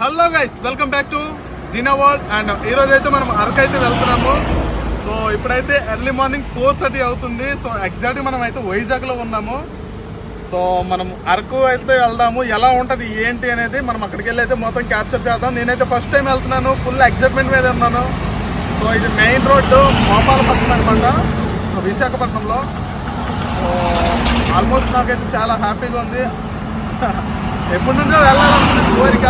Hello guys welcome back to Dina world and ఈ అయితే మనం అరకు అయితే వెళ్తున్నాము. సో ఇప్పుడైతే ఎర్లీ మార్నింగ్ ఫోర్ థర్టీ అవుతుంది. సో ఎగ్జాక్ట్గా మనం అయితే వైజాగ్లో ఉన్నాము. సో మనం అరకు అయితే వెళ్దాము. ఎలా ఉంటుంది ఏంటి అనేది మనం అక్కడికి వెళ్ళి అయితే మొత్తం క్యాప్చర్ చేద్దాం. నేనైతే ఫస్ట్ టైం వెళ్తున్నాను ఫుల్ ఎగ్జైట్మెంట్ మీద ఉన్నాను. సో ఇది మెయిన్ రోడ్డు గోపాలపట్నం అనమాట సో విశాఖపట్నంలో. సో ఆల్మోస్ట్ నాకైతే చాలా హ్యాపీగా ఉంది. ఎప్పటి నుంచో వెళ్ళాలనుకున్న కోరిక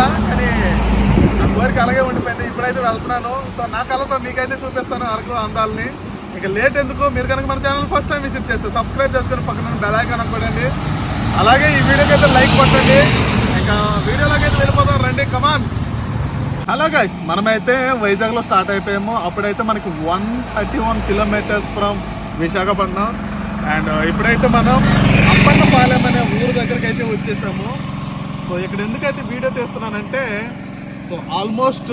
ఊరికి అలాగే ఉండిపోయింది. ఇప్పుడైతే వెళ్తున్నాను. సో నా కళతో మీకైతే చూపిస్తాను అరకు అందాలని. ఇక లేట్ ఎందుకు? మీరు కనుక మన ఛానల్ ఫస్ట్ టైం విజిట్ చేస్తే సబ్స్క్రైబ్ చేసుకొని పక్కన బెల్ ఐకాన్ అనుకోండి. అలాగే ఈ వీడియోకి అయితే లైక్ కొట్టండి. ఇంకా వీడియోలోకి అయితే వెళ్ళిపోతాం రండి కమాన్ హలో గైస్ మనమైతే వైజాగ్లో స్టార్ట్ అయిపోయాము. అప్పుడైతే మనకి one thirty one kilometres from Visakhapatnam and uh, ఇప్పుడైతే మనం అప్పన్నపాలెం అనే ఊరు దగ్గరికి అయితే వచ్చేసాము. సో ఇక్కడ ఎందుకైతే వీడియో తీస్తున్నానంటే సో ఆల్మోస్ట్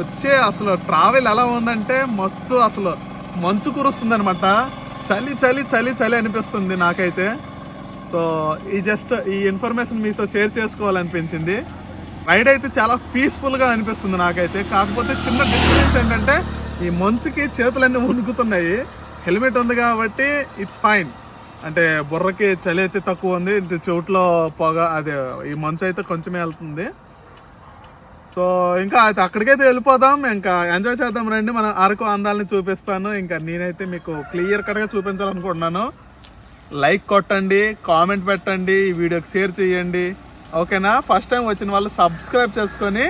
వచ్చే అసలు ట్రావెల్ ఎలా ఉందంటే మస్తు అసలు మంచు కురుస్తుంది అనమాట చలి చలి చలి చలి అనిపిస్తుంది నాకైతే. సో ఈ జస్ట్ ఈ ఇన్ఫర్మేషన్ మీతో షేర్ చేసుకోవాలనిపించింది. రైడ్ అయితే చాలా పీస్ఫుల్గా అనిపిస్తుంది నాకైతే. కాకపోతే చిన్న డిస్టర్బెన్స్ ఏంటంటే ఈ మంచుకి చేతులన్నీ వణుకుతున్నాయి. హెల్మెట్ ఉంది కాబట్టి ఇట్స్ ఫైన్ అంటే బుర్రకి చలి అయితే తక్కువ ఉంది. ఇది చెవుట్లో పొగ అదే ఈ మంచు అయితే కొంచెమే వెళ్తుంది. సో ఇంకా అయితే అక్కడికైతే వెళ్ళిపోదాం. ఇంకా ఎంజాయ్ చేద్దాం రండి. మన అరకు అందాలని చూపిస్తాను. ఇంకా నేనైతే మీకు క్లియర్ కట్గా చూపించాలనుకుంటున్నాను. లైక్ కొట్టండి కామెంట్ పెట్టండి ఈ వీడియోకి షేర్ చేయండి. ఓకేనా ఫస్ట్ టైం వచ్చిన వాళ్ళు సబ్స్క్రైబ్ చేసుకొని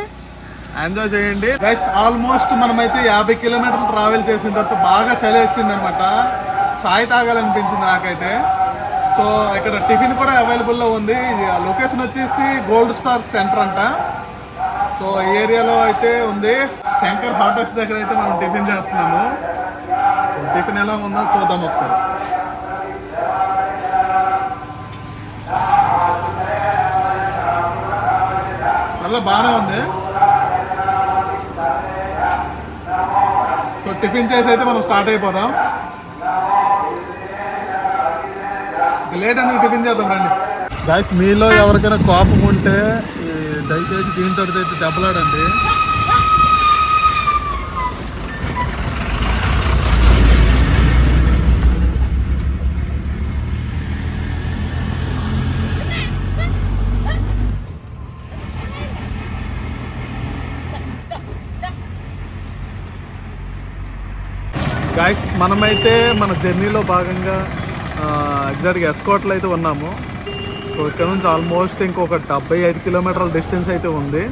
ఎంజాయ్ చేయండి. గైస్ ఆల్మోస్ట్ మనమైతే యాభై కిలోమీటర్లు ట్రావెల్ చేసిన తర్వాత బాగా చలేసింది అనమాట చాయ్ తాగాలనిపించింది నాకైతే. సో ఇక్కడ టిఫిన్ కూడా అవైలబుల్లో ఉంది. లొకేషన్ వచ్చేసి గోల్డ్ స్టార్ సెంటర్ అంట. సో ఈ ఏరియాలో అయితే ఉంది. శంకర్ హాట్ దగ్గర అయితే మనం టిఫిన్ చేస్తున్నాము. సో టిఫిన్ ఎలా ఉందో చూద్దాం ఒకసారి. మళ్ళీ బాగానే ఉంది. సో టిఫిన్ చేసి అయితే మనం స్టార్ట్ అయిపోదాం. లేట్ ఎందుకు టిఫిన్ చేద్దాం రండి. గాయస్ మీలో ఎవరికైనా కోపం ఉంటే దయచేసి దీంతో అయితే దెబ్బలాడండి. గాయస్ మనమైతే మన జర్నీలో భాగంగా ఎగ్జాక్ట్గా ఎస్కోట్లో అయితే ఉన్నాము. సో ఇక్కడ నుంచి ఆల్మోస్ట్ ఇంకొక డెబ్బై ఐదు కిలోమీటర్ల డిస్టెన్స్ అయితే ఉంది.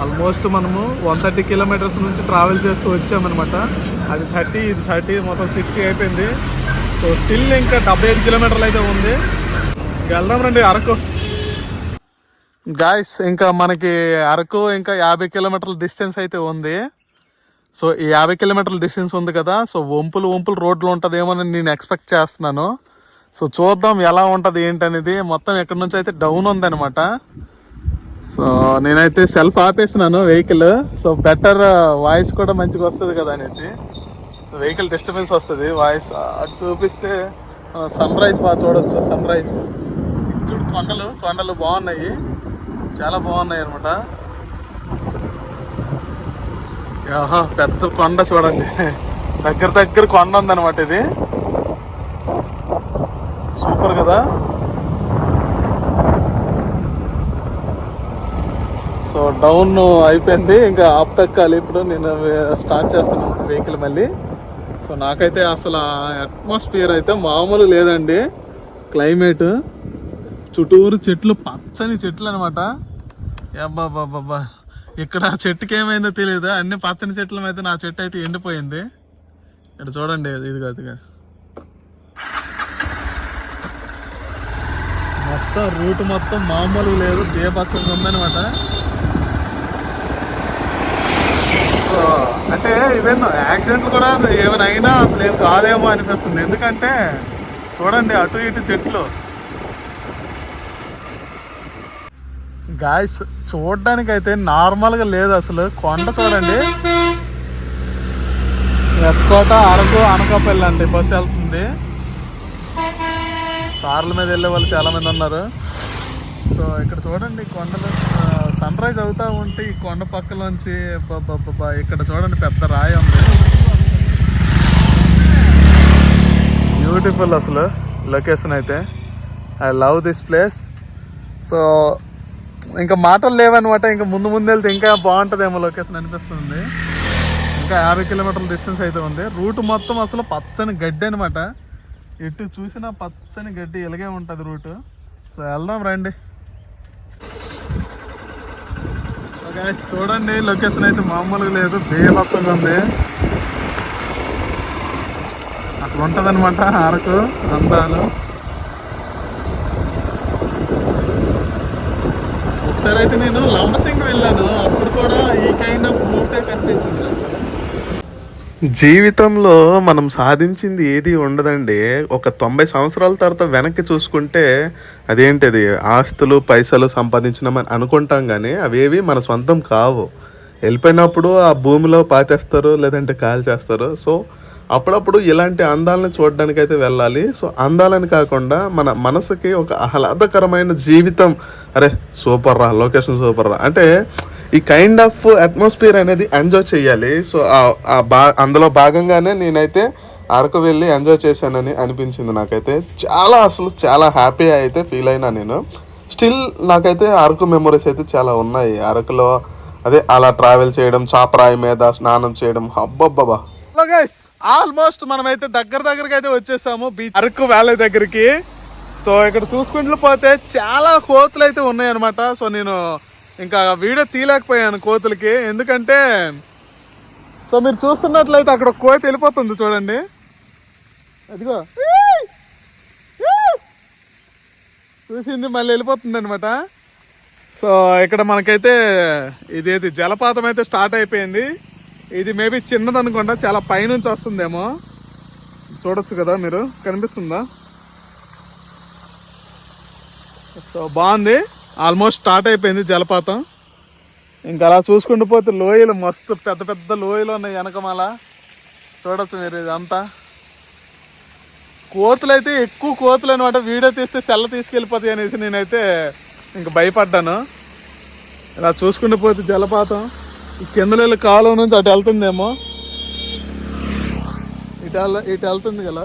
ఆల్మోస్ట్ మనము వన్ థర్టీ కిలోమీటర్స్ నుంచి ట్రావెల్ చేస్తూ వచ్చామన్నమాట. అది థర్టీ ఇది థర్టీ మొత్తం సిక్స్టీ అయిపోయింది. సో స్టిల్ ఇంకా డెబ్బై ఐదు కిలోమీటర్లు అయితే ఉంది. వెళ్దాం రండి అరకు. గాయస్ ఇంకా మనకి అరకు ఇంకా యాభై కిలోమీటర్ల డిస్టెన్స్ అయితే ఉంది. సో ఈ యాభై కిలోమీటర్ల డిస్టెన్స్ ఉంది కదా. సో వంపులు వంపులు రోడ్లు ఉంటుందేమో అని నేను ఎక్స్పెక్ట్ చేస్తున్నాను. సో చూద్దాం ఎలా ఉంటుంది ఏంటనేది. మొత్తం ఎక్కడి నుంచి అయితే డౌన్ ఉందన్నమాట. సో నేనైతే సెల్ఫ్ ఆపేసినాను వెహికల్ సో బెటర్ వాయిస్ కూడా మంచిగా వస్తుంది కదా అనేసి. సో వెహికల్ డిస్టర్బెన్స్ వస్తుంది. వాయిస్ అటు చూపిస్తే సన్ రైజ్ బాగా చూడొచ్చు సన్ రైజ్ చూడు కొండలు కొండలు బాగున్నాయి. చాలా బాగున్నాయి అనమాట ఆహా పెద్ద కొండ చూడండి. దగ్గర దగ్గర కొండ ఉందన్నమాట ఇది. కదా? సో డౌన్ అయిపోయింది. ఇంకా అప్ ఎక్కాలి ఇప్పుడు నేను స్టార్ట్ చేస్తాను వెహికల్ మళ్ళీ. సో నాకైతే అసలు అట్మాస్ఫియర్ అయితే మామూలు లేదండి. క్లైమేట్ చుట్టూరు చెట్లు పచ్చని చెట్లు అనమాట బాబా ఇక్కడ చెట్టుకి ఏమైందో తెలియదు అన్ని పచ్చని చెట్ల అయితే నా చెట్టు అయితే ఎండిపోయింది. ఇక్కడ చూడండి ఇది కాదు. మొత్తం రూట్ మొత్తం మామూలుగా లేదు బేపచ్చగా ఉందనమాట సో అంటే ఈవెన్ యాక్సిడెంట్లు కూడా ఏమైనా అయినా అసలు ఏం కాదేమో అనిపిస్తుంది. ఎందుకంటే చూడండి అటు ఇటు చెట్లు. గాయస్ చూడడానికి అయితే నార్మల్గా లేదు అసలు. కొండ చూడండి. ఎస్కోట అరకు అనకాపల్లి అండి బస్సు వెళ్తుంది. కార్ల మీద వెళ్ళే వాళ్ళు చాలామంది ఉన్నారు. సో ఇక్కడ చూడండి కొండలు సన్ రైజ్ అవుతూ ఉంటే ఈ కొండ పక్కలోంచి ఇక్కడ చూడండి పెద్ద రాయి ఉంది. బ్యూటిఫుల్ అసలు లొకేషన్ అయితే. I love this place so ఇంకా మాటలు లేవన్నమాట ఇంకా ముందు ముందు వెళ్తే ఇంకా బాగుంటుందేమో లొకేషన్ అనిపిస్తుంది. ఇంకా యాభై కిలోమీటర్ల డిస్టెన్స్ అయితే ఉంది. రూట్ మొత్తం అసలు పచ్చని గడ్డి అనమాట ఎటు చూసినా పచ్చని గడ్డి ఇలాగే ఉంటుంది రూట్. సో వెళ్దాం రండి. సో చూడండి లొకేషన్ అయితే మామూలుగా లేదు బేభత్సంగా ఉంది. అట్లా ఉంటుంది అనమాట అరకు అందాలు. ఒకసారి అయితే నేను లంబసింగ్ వెళ్ళాను అప్పుడు కూడా ఈ కైండ్ ఆఫ్ రూటే కనిపించింది. జీవితంలో మనం సాధించింది ఏది ఉండదండి. ఒక తొంభై సంవత్సరాల తర్వాత వెనక్కి చూసుకుంటే అదేంటిది? ఆస్తులు పైసలు సంపాదించినామని అనుకుంటాం కానీ అవేవి మన సొంతం కావు. వెళ్ళిపోయినప్పుడు ఆ భూమిలో పాతేస్తారు లేదంటే కాల్ చేస్తారు. సో అప్పుడప్పుడు ఇలాంటి అందాలను చూడడానికి అయితే వెళ్ళాలి. సో అందాలని కాకుండా మన మనసుకి ఒక ఆహ్లాదకరమైన జీవితం. అరే సూపర్ రా లొకేషన్ సూపర్ రా అంటే ఈ కైండ్ ఆఫ్ అట్మాస్ఫియర్ అనేది ఎంజాయ్ చేయాలి. సో ఆ- బా అందులో భాగంగానే నేనైతే అరకు వెళ్ళి ఎంజాయ్ చేశానని అనిపించింది నాకైతే. చాలా అసలు చాలా హ్యాపీ అయితే ఫీల్ అయినా నేను. స్టిల్ నాకైతే అరకు మెమరీస్ అయితే చాలా ఉన్నాయి. అరకులో అదే అలా ట్రావెల్ చేయడం చాపరాయి మీద స్నానం చేయడం అబ్బబ్బబ్బా. గైస్ ఆల్మోస్ట్ మనమైతే దగ్గర దగ్గరకి అయితే వచ్చేసాము బీచ్ అరకు వ్యాలీ దగ్గరికి. సో ఇక్కడ చూసుకుంటూ పోతే చాలా కోతులు అయితే ఉన్నాయి అనమాట సో నేను ఇంకా వీడియో తీయలేకపోయాను కోతులకి. ఎందుకంటే సో మీరు చూస్తున్నట్లయితే అక్కడ కోతి వెళ్ళిపోతుంది చూడండి. అదిగో. చూసింది మళ్ళీ వెళ్ళిపోతుంది అనమాట సో ఇక్కడ మనకైతే ఇదేది జలపాతం అయితే స్టార్ట్ అయిపోయింది. ఇది మేబీ చిన్నది అనుకుంటా చాలా పైనుంచి వస్తుందేమో. చూడొచ్చు కదా మీరు కనిపిస్తుందా? సో బాగుంది. ఆల్మోస్ట్ స్టార్ట్ అయిపోయింది జలపాతం. ఇంకా అలా చూసుకుంటూ పోతే లోయలు మస్తు పెద్ద పెద్ద లోయలు ఉన్నాయి వెనకమాల చూడొచ్చు మీరు ఇదంతా. కోతులు అయితే ఎక్కువ కోతులు అనమాట వీడియో తీస్తే సెల్ల తీసుకెళ్ళిపోతాయి అనేసి నేనైతే ఇంక భయపడ్డాను. ఇలా చూసుకుంటూ పోతే జలపాతం. ఈ కింద నీళ్ళ కాలువ నుంచి అటు వెళ్తుందేమో. ఇటు ఇటు వెళ్తుంది కదా.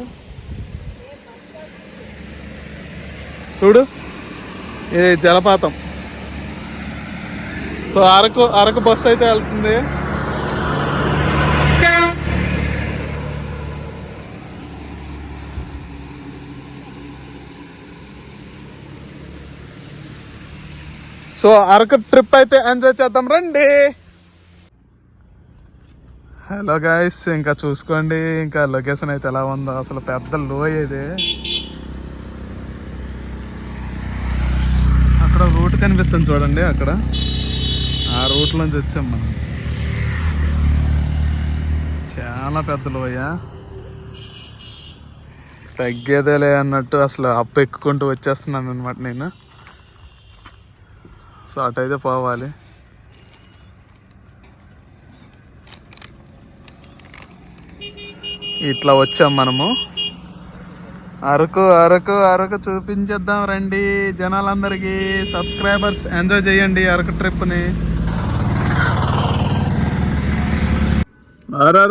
చూడు. ఇది జలపాతం. సో అరకు అరకు బస్సు అయితే వెళ్తుంది. సో అరకు ట్రిప్ అయితే ఎంజాయ్ చేద్దాం రండి. హలో గాయస్ ఇంకా చూసుకోండి ఇంకా లొకేషన్ అయితే ఎలా ఉందో. అసలు పెద్ద లోయ ఇది. అక్కడ రూట్ కనిపిస్తుంది చూడండి అక్కడ. ఆ రూట్లోంచి వచ్చాం మనం. చాలా పెద్ద లోయ తగ్గేదేలే అన్నట్టు అసలు అప్పు ఎక్కుకుంటూ వచ్చేస్తున్నాను అనమాట నేను. సో అటైతే పోవాలి. ఇట్లా వచ్చాం మనము. అరకు అరకు అరకు చూపించేద్దాం రండి. జనాలందరికీ సబ్స్క్రైబర్స్ ఎంజాయ్ చేయండి అరకు ట్రిప్ని అరే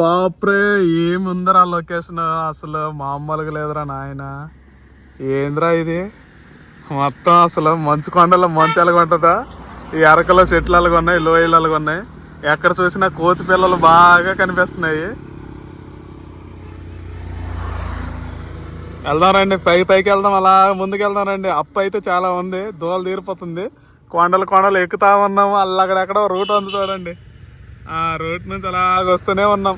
బాప్రే ఏముందరా లొకేషన్? అసలు మామూలుగా లేదురా నాయన. ఏంద్రా ఇది? మొత్తం అసలు మంచు కొండలో మంచు ఎలాగుంటుందా ఈ అరకలో చెట్లు అలాగ ఉన్నాయి లోయలు అలాగ ఉన్నాయి. ఎక్కడ చూసినా కోతి పిల్లలు బాగా కనిపిస్తున్నాయి. వెళ్దాం రండి పై పైకి వెళ్దాం అలా ముందుకు వెళ్దాం అప్పు అయితే చాలా ఉంది దూలు తీరిపోతుంది. కొండలు కొండలు ఎక్కుతా ఉన్నాము అలా అక్కడెక్కడ రూట్ ఉంది చూడండి. ఆ రూట్ నుంచి అలాగ వస్తూనే ఉన్నాం.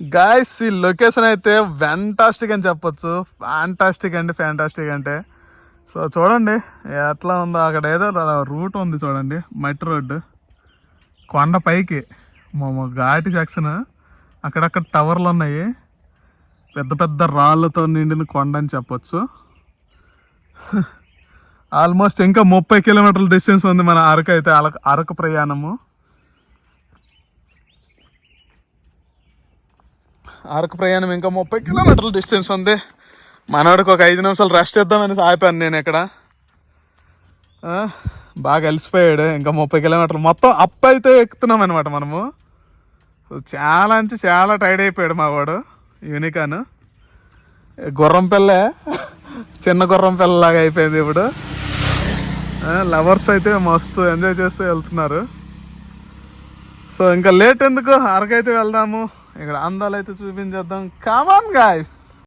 గాయస్ ఈ లొకేషన్ అయితే ఫ్యాంటాస్టిక్ అని చెప్పొచ్చు. ఫ్యాంటాస్టిక్ అండి ఫ్యాంటాస్టిక్ అంటే. సో చూడండి ఎట్లా ఉందో అక్కడ ఏదో రూట్ ఉంది చూడండి మట్టి రోడ్డు. కొండ పైకి మా ఘాటి సెక్షన్ అక్కడక్కడ టవర్లు ఉన్నాయి. పెద్ద పెద్ద రాళ్ళతో నిండిన కొండ అని చెప్పొచ్చు. ఆల్మోస్ట్ ఇంకా ముప్పై కిలోమీటర్ల డిస్టెన్స్ ఉంది మన అరకు అయితే అరకు అరకు ప్రయాణము. అరకు ప్రయాణం ఇంకా ముప్పై కిలోమీటర్ల డిస్టెన్స్ ఉంది. మనవాడికి ఒక ఐదు నిమిషాలు రెస్ట్ ఇద్దామని ఆపాను నేను ఇక్కడ. బాగా అలసిపోయాడు. ఇంకా ముప్పై కిలోమీటర్లు. మొత్తం అప్ అయితే ఎక్కుతున్నాం అనమాట మనము. చాలా అంటే చాలా టైర్డ్ అయిపోయాడు మా వాడు యూనికాన్. గుర్రం పిల్లే. చిన్న గుర్రం పిల్లలాగా అయిపోయింది ఇప్పుడు. లవర్స్ అయితే మస్తు ఎంజాయ్ చేస్తూ వెళ్తున్నారు. సో ఇంకా లేట్ ఎందుకు? అరకైతే వెళ్దాము. ఇక్కడ అందాలు అయితే చూపించేద్దాం. Come on guys